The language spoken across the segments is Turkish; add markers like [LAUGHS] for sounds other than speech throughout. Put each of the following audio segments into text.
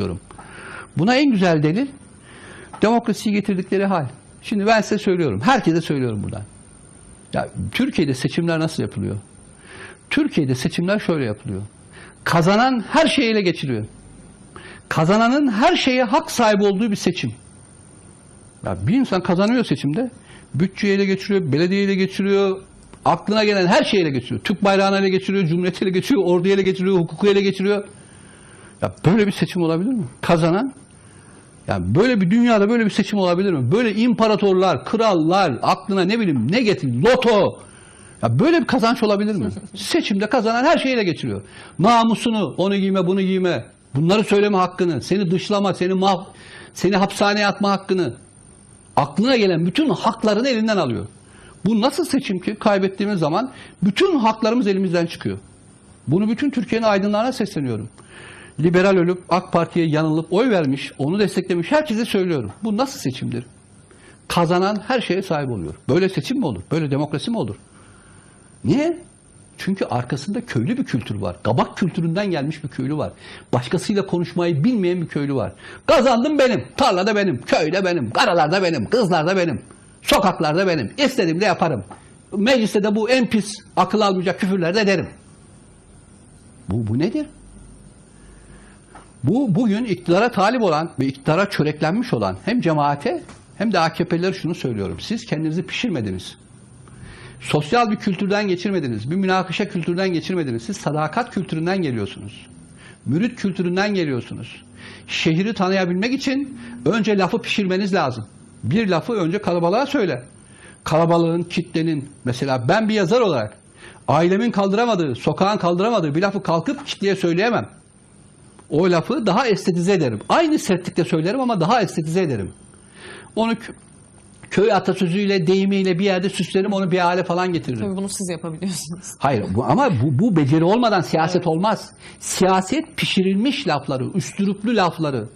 çalışıyorum. Buna en güzel delil demokrasiyi getirdikleri hal. Şimdi ben size söylüyorum. Herkese söylüyorum buradan. Ya Türkiye'de seçimler nasıl yapılıyor? Türkiye'de seçimler şöyle yapılıyor. Kazanan her şeyi ele geçiriyor. Kazananın her şeye hak sahibi olduğu bir seçim. Ya bir insan kazanıyor seçimde. Bütçeyi ele geçiriyor, belediye ele geçiriyor, aklına gelen her şeyi ele geçiriyor. Türk bayrağını ele geçiriyor, cumhuriyeti ele geçiriyor, orduyu ele geçiriyor, hukuku ele geçiriyor. Ya böyle bir seçim olabilir mi? Kazanan yani böyle bir dünyada böyle bir seçim olabilir mi? Böyle imparatorlar, krallar, aklına ne bileyim ne getir, loto. Ya böyle bir kazanç olabilir mi? [LAUGHS] Seçimde kazanan her şeyi ele geçiriyor. Namusunu, onu giyme, bunu giyme. Bunları söyleme hakkını, seni dışlama, seni mah seni hapishaneye atma hakkını. Aklına gelen bütün haklarını elinden alıyor. Bu nasıl seçim ki? Kaybettiğimiz zaman bütün haklarımız elimizden çıkıyor. Bunu bütün Türkiye'nin aydınlarına sesleniyorum. Liberal ölüp AK Parti'ye yanılıp oy vermiş, onu desteklemiş herkese söylüyorum. Bu nasıl seçimdir? Kazanan her şeye sahip oluyor. Böyle seçim mi olur? Böyle demokrasi mi olur? Niye? Çünkü arkasında köylü bir kültür var. Kabak kültüründen gelmiş bir köylü var. Başkasıyla konuşmayı bilmeyen bir köylü var. Kazandım benim, tarlada benim, köyde benim, karalarda benim, kızlarda benim, sokaklarda benim. İstediğimde yaparım. Mecliste de bu en pis akıl almayacak küfürler de derim. Bu, bu nedir? Bu bugün iktidara talip olan ve iktidara çöreklenmiş olan hem cemaate hem de AKP'liler şunu söylüyorum. Siz kendinizi pişirmediniz. Sosyal bir kültürden geçirmediniz. Bir münakaşa kültürden geçirmediniz. Siz sadakat kültüründen geliyorsunuz. Mürit kültüründen geliyorsunuz. Şehri tanıyabilmek için önce lafı pişirmeniz lazım. Bir lafı önce kalabalığa söyle. Kalabalığın, kitlenin, mesela ben bir yazar olarak ailemin kaldıramadığı, sokağın kaldıramadığı bir lafı kalkıp kitleye söyleyemem. O lafı daha estetize ederim. Aynı sertlikte söylerim ama daha estetize ederim. Onu kö- köy atasözüyle, deyimiyle bir yerde süslerim, onu bir hale falan getiririm. Tabii bunu siz yapabiliyorsunuz. [LAUGHS] Hayır bu, ama bu, bu beceri olmadan siyaset olmaz. Siyaset pişirilmiş lafları, üstürüplü lafları,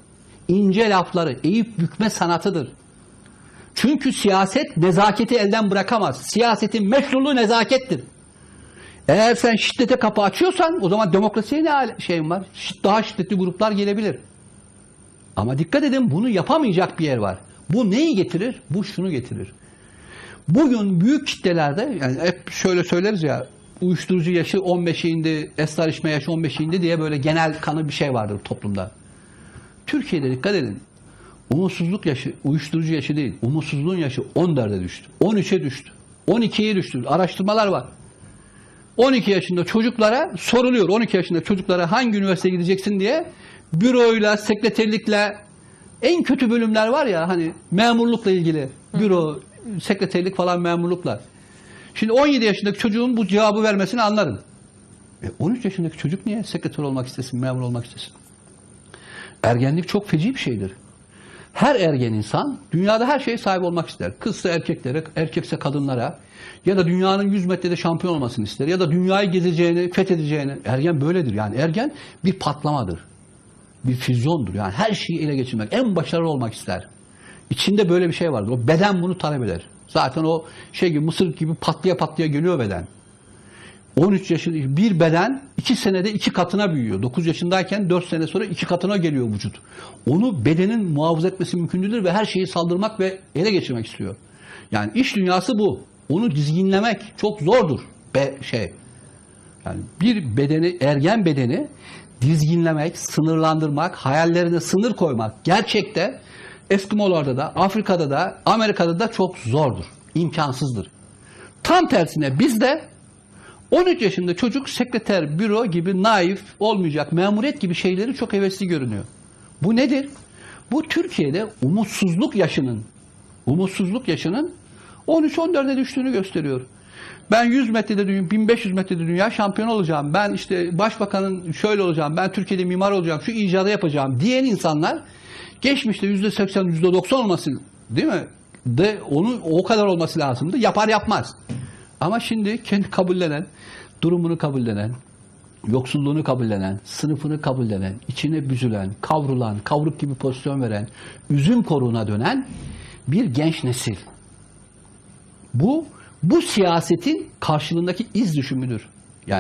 ince lafları, eğip bükme sanatıdır. Çünkü siyaset nezaketi elden bırakamaz. Siyasetin meşruluğu nezakettir. Eğer sen şiddete kapı açıyorsan o zaman demokrasiye ne şeyin var? Daha şiddetli gruplar gelebilir. Ama dikkat edin bunu yapamayacak bir yer var. Bu neyi getirir? Bu şunu getirir. Bugün büyük kitlelerde yani hep şöyle söyleriz ya uyuşturucu yaşı 15'e indi, esrar içme yaşı 15'e indi diye böyle genel kanı bir şey vardır toplumda. Türkiye'de dikkat edin. Umutsuzluk yaşı, uyuşturucu yaşı değil. Umutsuzluğun yaşı 14'e düştü. 13'e düştü. 12'ye düştü. Araştırmalar var. 12 yaşında çocuklara soruluyor. 12 yaşında çocuklara hangi üniversiteye gideceksin diye büroyla, sekreterlikle en kötü bölümler var ya hani memurlukla ilgili büro, sekreterlik falan memurluklar. Şimdi 17 yaşındaki çocuğun bu cevabı vermesini anlarım. E 13 yaşındaki çocuk niye sekreter olmak istesin, memur olmak istesin? Ergenlik çok feci bir şeydir. Her ergen insan dünyada her şeye sahip olmak ister. Kızsa erkeklere, erkekse kadınlara ya da dünyanın 100 metrede şampiyon olmasını ister ya da dünyayı gezeceğini, fethedeceğini. Ergen böyledir yani. Ergen bir patlamadır. Bir füzyondur. Yani her şeyi ele geçirmek, en başarılı olmak ister. İçinde böyle bir şey vardır. O beden bunu talep eder. Zaten o şey gibi mısır gibi patlaya patlaya geliyor beden. 13 yaşında bir beden 2 senede iki katına büyüyor. 9 yaşındayken 4 sene sonra iki katına geliyor vücut. Onu bedenin muhafaza etmesi mümkün değildir ve her şeyi saldırmak ve ele geçirmek istiyor. Yani iş dünyası bu. Onu dizginlemek çok zordur. Be şey. Yani bir bedeni, ergen bedeni dizginlemek, sınırlandırmak, hayallerine sınır koymak gerçekte Eskimolarda da, Afrika'da da, Amerika'da da çok zordur. imkansızdır. Tam tersine bizde 13 yaşında çocuk sekreter, büro gibi naif olmayacak, memuriyet gibi şeyleri çok hevesli görünüyor. Bu nedir? Bu Türkiye'de umutsuzluk yaşının, umutsuzluk yaşının 13-14'e düştüğünü gösteriyor. Ben 100 metrede dünya, 1500 metrede dünya şampiyon olacağım. Ben işte başbakanın şöyle olacağım. Ben Türkiye'de mimar olacağım. Şu icadı yapacağım diyen insanlar geçmişte %80, %90 olması değil mi? De onu o kadar olması lazımdı. Yapar yapmaz. Ama şimdi kendi kabullenen, durumunu kabullenen, yoksulluğunu kabullenen, sınıfını kabullenen, içine büzülen, kavrulan, kavruk gibi pozisyon veren, üzüm koruğuna dönen bir genç nesil. Bu bu siyasetin karşılığındaki iz düşümüdür.